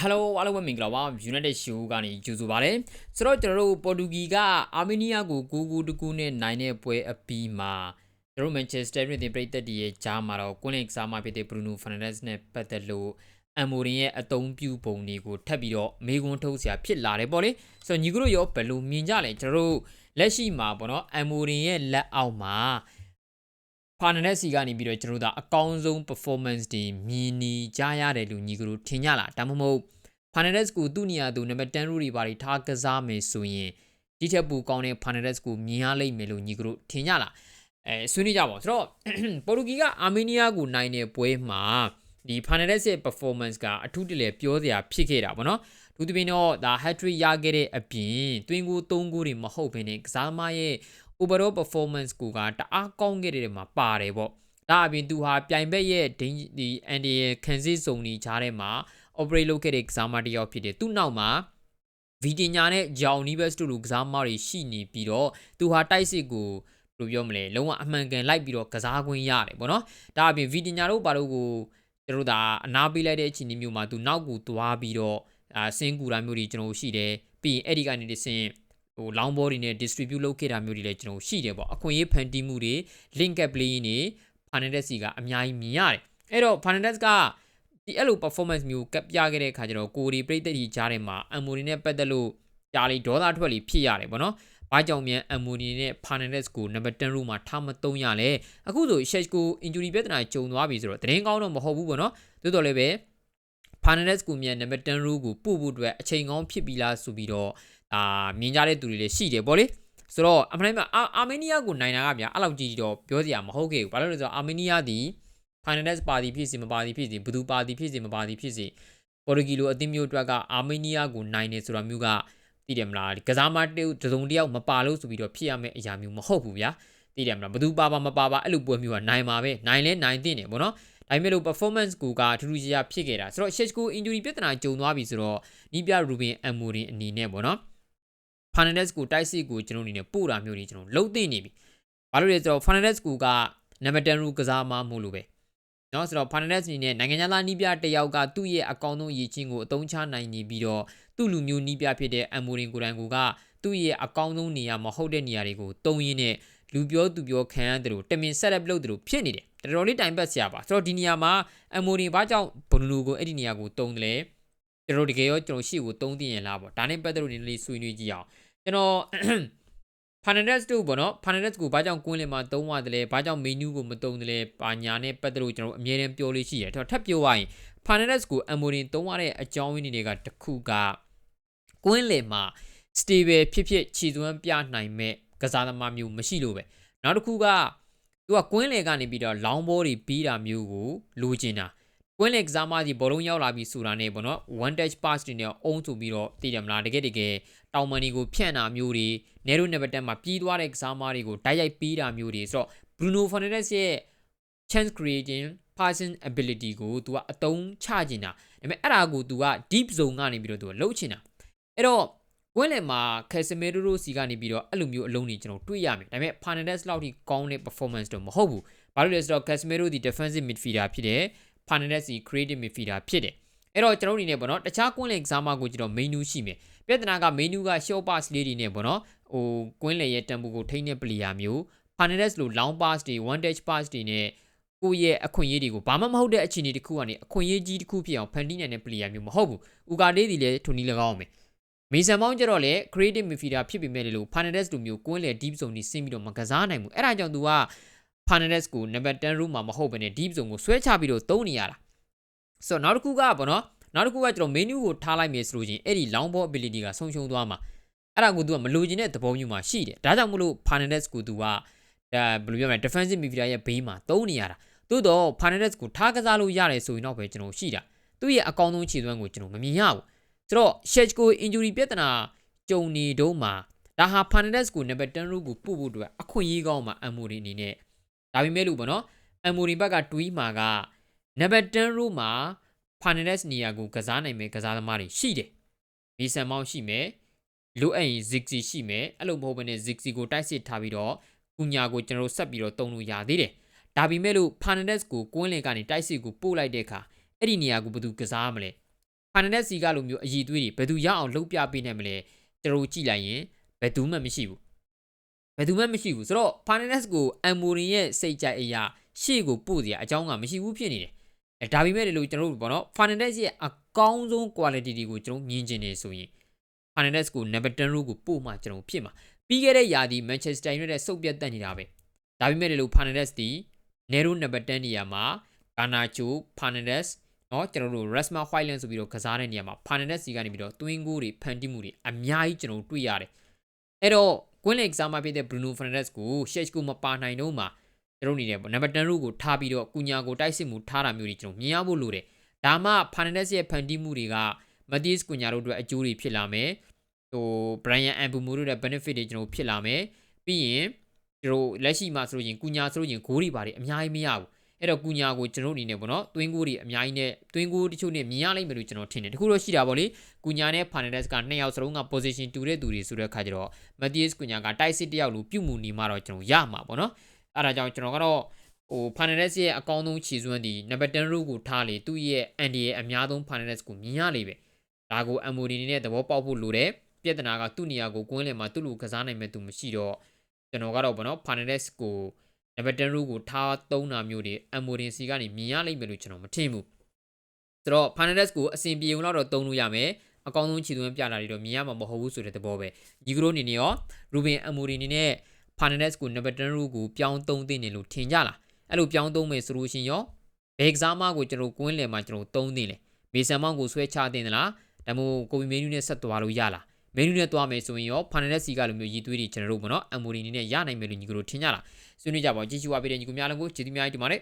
Hello အားလုံးပဲမင်္ဂလာပါ United Show ကနေကြိုဆိုပါရစေဆိုတော့ကျွန်တော်တို့ပေါ်တူဂီကအာမေးနီးယားကို9ဂိုးတကူနဲ့နိုင်တဲ့ပွဲအပြီးမှာကျွန်တော်တို့ Manchester United ပြည်သက်တည်ရဲ့ကြားမှာတော့ကွင်းလင်ကစားမဖြစ်တဲ့ Bruno Fernandes နဲ့ပတ်သက်လို့အမ်မိုရင်ရဲ့အသုံးပြုပုံတွေကိုထပ်ပြီးတော့မေးခွန်းထုတ်စရာဖြစ်လာတယ်ပေါ့လေဆိုတော့ညီကတို့ရောဘယ်လိုမြင်ကြလဲကျွန်တော်တို့လက်ရှိမှာပေါ့နော်အမ်မိုရင်ရဲ့လက်အောက်မှာ ဖာနန်ဒက်စီကနေပြီးတော့ကျွန်တော်တို့ဒါအကောင်းဆုံး performance တွေမြင်နေကြရတယ်လို့ညီကတို့ထင်ကြလားဒါမှမဟုတ်ဖာနန်ဒက်ကိုသူ့နေရာသူနံပါတ်10ရူတွေပါတွေထားကစားမယ်ဆိုရင်ဒီထက်ပိုကောင်းတဲ့ဖာနန်ဒက်ကိုမြင်ရလိမ့်မယ်လို့ညီကတို့ထင်ကြလားအဲဆွေးနွေးကြပါဦးဆိုတော့ပေါ်တူဂီကအာမေးနီးယားကိုနိုင်တဲ့ပွဲမှာဒီဖာနန်ဒက်ရဲ့ performance ကအထူးတလဲပြောစရာဖြစ်ခဲ့တာပေါ့နော်သူတပင်းတော့ဒါ hat trick ရခဲ့တဲ့အပြင်တွင်းကို3ဂိုးတွေမဟုတ်ဘဲနဲ့ကစားသမားရဲ့ overall performance ကိုကတအားကောင်းခဲ့တဲ့မှာပါတယ်ပေါ့ဒါအပြင်သူဟာပြိုင်ဘက်ရဲ့ဒီ anti ခံစစ်စုံကြီးခြားထဲမှာ operate လုပ်ခဲ့တဲ့ကစားမတစ်ယောက်ဖြစ်တယ်သူ့နောက်မှာဗီတင်ညာနဲ့ဂျောင်နီဘက်စတူလိုကစားမတွေရှိနေပြီးတော့သူဟာတိုက်စစ်ကိုဘယ်လိုပြောမလဲလုံးဝအမှန်ကန်လိုက်ပြီးတော့ကစားခွင့်ရတယ်ပေါ့နော်ဒါအပြင်ဗီတင်ညာတို့ဘာလို့ကိုကျွန်တော်တို့ဒါအနာပေးလိုက်တဲ့အချိန်မျိုးမှာသူနောက်ကိုသွားပြီးတော့အာစင်းကူတာမျိုးတွေကျွန်တော်ရှိတယ်ပြီးရင်အဲ့ဒီကနေတစ်ဆင့် ဟို long ball တွေနဲ့ distribute လုပ်ခဲ့တာမျိုးတွေလည်းကျွန်တော်ရှိတယ်ပေါ့အခွင့်အရေးဖန်တီးမှုတွေ link up play နေ Fernandes စီကအများကြီးမြင်ရတယ်အဲ့တော့ Fernandes ကဒီအဲ့လို performance မျိုးကပ်ပြခဲ့တဲ့အခါကျတော့ကိုဒီပြိသက်ကြီးကြားထဲမှာ Amori နဲ့ပတ်သက်လို့ကြားလေးဒေါသထွက်လေးဖြစ်ရတယ်ပေါ့နော်ဘာကြောင့်မြန် Amori နဲ့ Fernandes ကို number 10 row မှာထားမသုံးရလဲအခုဆို Sheshko injury ပြဿနာကြုံသွားပြီဆိုတော့တရင်ကောင်းတော့မဟုတ်ဘူးပေါ့နော်သို့တော်လည်းပဲ Fernandes ကိုမြန် number 10 row ကိုပို့ဖို့အတွက်အချိန်ကောင်းဖြစ်ပြီလားဆိုပြီးတော့ အာမြင်ကြတဲ့သူတွေလည်းရှိတယ်ပေါ့လေဆိုတော့အမှန်တမ်းအာမေးနီးယားကိုနိုင်တာကဗျာအဲ့လောက်ကြီးတော့ပြောစရာမဟုတ်ခဲ့ဘူးဘာလို့လဲဆိုတော့အာမေးနီးယားဒီ Finance ပါတီဖြစ်စီမပါတီဖြစ်စီဘယ်သူပါတီဖြစ်စီမပါတီဖြစ်စီပေါ်တူဂီလိုအသင်းမျိုးအတွက်ကအာမေးနီးယားကိုနိုင်နေဆိုတာမျိုးကသိတယ်မလားကစားမတူတစုံတယောက်မပါလို့ဆိုပြီးတော့ဖြစ်ရမယ့်အရာမျိုးမဟုတ်ဘူးဗျာသိတယ်မလားဘယ်သူပါပါမပါပါအဲ့လိုပွဲမျိုးကနိုင်ပါပဲနိုင်လဲနိုင်တင်တယ်ဗောနော်ဒါပေမဲ့လို့ performance ကိုကထူးထူးခြားခြားဖြစ်ခဲ့တာဆိုတော့ Sheshko injury ပြဿနာကြုံသွားပြီဆိုတော့နီးပြ Ruben Amorim အနေနဲ့ဗောနော် Fernandez ကိုတိုက်စစ်ကိုကျွန်တော်အနေနဲ့ပို့တာမျိုးတွေကျွန်တော်လုပ်သိနေပြီ။ဘာလို့လဲဆိုတော့ Fernandez ကိုကနံပါတ်10ရူကစားမှမို့လို့ပဲ။နော်ဆိုတော့ Fernandez အနေနဲ့နိုင်ငံသားနီးပြတယောက်ကသူ့ရဲ့အကောင့်ဆုံးရည်ချင်းကိုအသုံးချနိုင်နေပြီးတော့သူ့လူမျိုးနီးပြဖြစ်တဲ့အမိုရင်ကိုတိုင်ကိုကသူ့ရဲ့အကောင့်ဆုံးနေရာမဟုတ်တဲ့နေရာတွေကိုတုံရင်းနဲ့လူပြောသူပြောခံရတယ်လို့တမင် setup လုပ်တယ်လို့ဖြစ်နေတယ်။တော်တော်လေးတိုင်ပတ်စရာပါ။ဆိုတော့ဒီနေရာမှာအမိုရင်ဘာကြောင့်ဘလူလူကိုအဲ့ဒီနေရာကိုတုံတယ်လဲ။ ကျွန်တော်တကယ်ရောကျွန်တော်ရှေ့ကိုတုံးသိရင်လားပေါ့ဒါနဲ့ပတ်သက်လို့နည်းနည်းလေးဆွေးနွေးကြည့်အောင်ကျွန်တော် Fernandes တို့ပေါ့နော် Fernandes ကိုဘာကြောင့်ကွင်းလင်မှာသုံးရတယ်လဲဘာကြောင့် menu ကိုမသုံးတယ်လဲပါညာနဲ့ပတ်သက်လို့ကျွန်တော်အမြဲတမ်းပြောလို့ရှိရတယ်တော့ထပ်ပြောရရင် Fernandes ကို Amorim သုံးရတဲ့အကြောင်းရင်းတွေကတခုကကွင်းလင်မှာ stable ဖြစ်ဖြစ်ခြေစွမ်းပြနိုင်မဲ့ကစားသမားမျိုးမရှိလို့ပဲနောက်တစ်ခုကသူကကွင်းလေကနေပြီးတော့ long ball တွေပြီးတာမျိုးကိုလိုချင်တာ ကွင်းလေကစားမကြီးဘောလုံးရောက်လာပြီဆိုတာနဲ့ပေါ့နော် one touch pass တွေနဲ့အုံးဆိုပြီးတော့တည်တယ်မလားတကယ်တကယ်တောင်မန်တွေကိုဖြန့်တာမျိုးတွေနေရိုနံပါတ်10မှာပြီးသွားတဲ့ကစားမတွေကိုတိုက်ရိုက်ပြီးတာမျိုးတွေဆိုတော့ Bruno Fernandes ရဲ့ chance creating passing ability ကို तू ကအတုံးချကျင်တာဒါပေမဲ့အဲ့ဒါကို तू က deep zone ကနေပြီးတော့ तू ကလှုပ်ချင်တာအဲ့တော့ကွင်းလယ်မှာကယ်ဆမီရိုရိုစီကနေပြီးတော့အဲ့လိုမျိုးအလုံးတွေကျွန်တော်တွေ့ရမယ်ဒါပေမဲ့ Fernandes လောက်ထိကောင်းတဲ့ performance တော့မဟုတ်ဘူးဘာလို့လဲဆိုတော့ Casemiro ဒီ defensive midfielder ဖြစ်တယ် Fernandes ဒီ creative midfielder ဖြစ်တယ်အဲ့တော့ကျွန်တော်အနေနဲ့ပေါ့နော်တခြားကွင်းလယ်ကစားမကိုကျွန်တော် menu ရှိမယ်ပြဿနာက menu က short pass လေးတွေနဲ့ပေါ့နော်ဟိုကွင်းလယ်ရဲ့တန်ဖိုးကိုထိန်းတဲ့ player မျိုး Fernandes လို long pass တွေ one touch pass တွေနဲ့ကိုယ့်ရဲ့အခွင့်အရေးတွေကိုဘာမှမဟုတ်တဲ့အခြေအနေတစ်ခုကနေအခွင့်အရေးကြီးတစ်ခုဖြစ်အောင်ဖန်တီးနိုင်တဲ့ player မျိုးမဟုတ်ဘူး။ဥကာလေးဒီလည်းထုံနီ၎င်းမယ်။မေဆန်မောင်းကျတော့လေ creative midfielder ဖြစ်ပေမဲ့လို့ Fernandes လိုမျိုးကွင်းလေ deep zone ကြီးဆင်းပြီးတော့မကစားနိုင်ဘူး။အဲ့ဒါကြောင့်သူက Fernandes ကို number 10 room မှာမဟုတ်ဘဲနဲ့ deep zone ကိုဆွဲချပြီးတော့သုံးနေရတာ။ဆိုတော့နောက်တစ်ခုကပေါ့နော်။နောက်တစ်ခုကကျွန်တော် menu ကိုထားလိုက်မယ်ဆိုလို့ချင်းအဲ့ဒီ long ball ability ကဆုံးရှုံးသွားမှာ။အဲ့ဒါကိုသူကမလိုချင်တဲ့သဘောမျိုးမှာရှိတယ်။ဒါကြောင့်မလို့ Fernandes ကိုသူကဒါဘယ်လိုပြောမလဲ defensive midfielder ရဲ့ဘေးမှာသုံးနေရတာ။သို့တော့ Fernandes ကိုထားကစားလို့ရတယ်ဆိုရင်တော့ပဲကျွန်တော်ရှိတာသူ့ရဲ့အကောင်းဆုံးခြေစွမ်းကိုကျွန်တော်မမြင်ရဘူးဆိုတော့ Sheshko injury ပြဿနာကြုံနေတော့မှာဒါဟာ Fernandes ကို number 10 row ကိုပို့ဖို့အတွက်အခွင့်အရေးကောင်းမှာ Amorim အနေနဲ့ ဒါပေမဲ့လို့ပေါ့နော် Amorim ဘက်ကတွေးမှာက number 10 row မှာ Fernandes နေရာကိုကစားနိုင်မယ်ကစားသမားတွေရှိတယ်မီဆန်မောင်းရှိမယ်လိုအပ်ရင် Ziggy ရှိမယ်အဲ့လိုမဟုတ်ဘဲနဲ့ Ziggy ကိုတိုက်စစ်ထားပြီးတော့ကုညာကိုကျွန်တော်ဆက်ပြီးတော့တုံလို့ရသေးတယ်ဒါပေမဲ့လို့ Fernandes ကိုကွင်းလင်ကနေတိုက်စစ်ကိုပို့လိုက်တဲ့အခါအဲ့ဒီနေရာကိုဘယ်သူကစားမလဲ Fernandez စီကလိုမျိုးအည်သွေးတွေဘယ်သူရအောင်လှုပ်ပြပေးနိုင်မလဲကျွန်တော်တို့ကြည့်လိုက်ရင်ဘယ်သူမှမရှိဘူး ဘယ်သူမှမရှိဘူးဆိုတော့ Fernandez ကို Amorin ရဲ့စိတ်ကြိုက်အရာရှေ့ကိုပို့စရာအကြောင်းကမရှိဘူးဖြစ်နေတယ်အဲဒါပေမဲ့လည်းလို့ကျွန်တော်တို့ပေါ့နော် Fernandez ရဲ့အကောင်းဆုံး quality တွေကိုကျွန်တော်မြင်ကျင်နေဆိုရင် Fernandez ကို number 10 row ကိုပို့မှကျွန်တော်ဖြစ်မှာပြီးခဲ့တဲ့ယာဒီ Manchester United စုပ်ပြတ်တက်နေတာပဲဒါပေမဲ့လည်းလို့ Fernandez ဒီ Nero number 10နေရာမှာ Garnacho Fernandez เนาะကျွန်တော်တို့ Rasma Hoyland ဆိုပြီးတော့ကစားတဲ့နေရာမှာ Fernandez စီကနေပြီးတော့ twin goal တွေဖန်တီးမှုတွေအများကြီးကျွန်တော်တွေ့ရတယ်အဲ့တော့ Queen League စားမဖြစ်တဲ့ Bruno Fernandes ကို Sheikh ကိုမပါနိုင်တော့မှကျွန်တော်နေတယ်ပေါ့ number 10 row ကိုထားပြီးတော့ကုညာကိုတိုက်စစ်မှုထားတာမျိုးတွေကျွန်တော်မြင်ရဖို့လိုတယ်ဒါမှ Fernandes ရဲ့ဖန်တီးမှုတွေက Matthias ကုညာတို့အတွက်အကျိုးတွေဖြစ်လာမယ်ဟို Brian Mbumo တို့ရဲ့ benefit တွေကျွန်တော်ဖြစ်လာမယ်ပြီးရင်ကျွန်တော်လက်ရှိမှာဆိုလို့ရင်ကုညာဆိုလို့ရင်ဂိုးတွေပါတယ်အများကြီးမရဘူး အဲ့တော့ကုညာကိုကျွန်တော်အနေနဲ့ပေါ့နော်တွင်းကိုတွေအများကြီးနဲ့တွင်းကိုတချို့နဲ့မြင်ရလိမ့်မယ်လို့ကျွန်တော်ထင်တယ်တခုတော့ရှိတာပေါ့လေကုညာနဲ့ Fernandes ကနှစ်ယောက်စလုံးက position တူတဲ့သူတွေဆိုတဲ့ခါကျတော့ Matthias ကုညာကတိုက်စစ်တယောက်လိုပြုတ်မှုနေမှတော့ကျွန်တော်ရမှာပေါ့နော်အဲ့ဒါကြောင့်ကျွန်တော်ကတော့ဟို Fernandes ရဲ့အကောင်းဆုံးခြေစွမ်းဒီ number 10 row ကိုထားလေသူ့ရဲ့ ND ရဲ့အများဆုံး Fernandes ကိုမြင်ရလေပဲဒါကို Amorim နဲ့သဘောပေါက်ဖို့လိုတယ်ပြဿနာကသူ့နေရာကိုကွင်းလင်မှာသူ့လူကစားနိုင်မဲ့သူမရှိတော့ကျွန်တော်ကတော့ဗောနော် Fernandes ကို number 10 row ကိုထားသုံးတာမျိုးတွေ Amorim စီကနေမြင်ရလိမ့်မယ်လို့ကျွန်တော်မထင်ဘူးဆိုတော့ Fernandes ကိုအစဉ်ပြေုံတော့သုံးလို့ရမယ်အကောင်းဆုံးခြေသွင်းပြတာတွေတော့မြင်ရမှာမဟုတ်ဘူးဆိုတဲ့သဘောပဲညီကရိုအနေနဲ့ရော Ruben Amorim အနေနဲ့ Fernandes ကို number 10 row ကိုပြောင်းသုံးသင့်တယ်လို့ထင်ကြလားအဲ့လိုပြောင်းသုံးမယ်ဆိုလို့ရှင်ရောဘယ်ကစားမကိုကျွန်တော်ကွင်းလယ်မှာကျွန်တော်သုံးသင့်လဲမေဆန်မောင်းကိုဆွဲချသင့်သလားဒါမှမဟုတ်ကိုဗီမင်းနူးနဲ့ဆက်သွားလို့ရလား မင်းနူးနဲ့သွားမယ်ဆိုရင်ရော Fernandes စီကလိုမျိုးရည်သွေးတွေကျွန်တော်တို့ပေါ့နော် Amorim အနေနဲ့ရနိုင်မယ်လို့ညီကရိုထင်ကြလားဆွေးနွေးကြပါဦးကြည့်ရှုပါပေးတဲ့ညီကများလုံးကိုကျေးဇူးများကြီးတင်ပါတယ်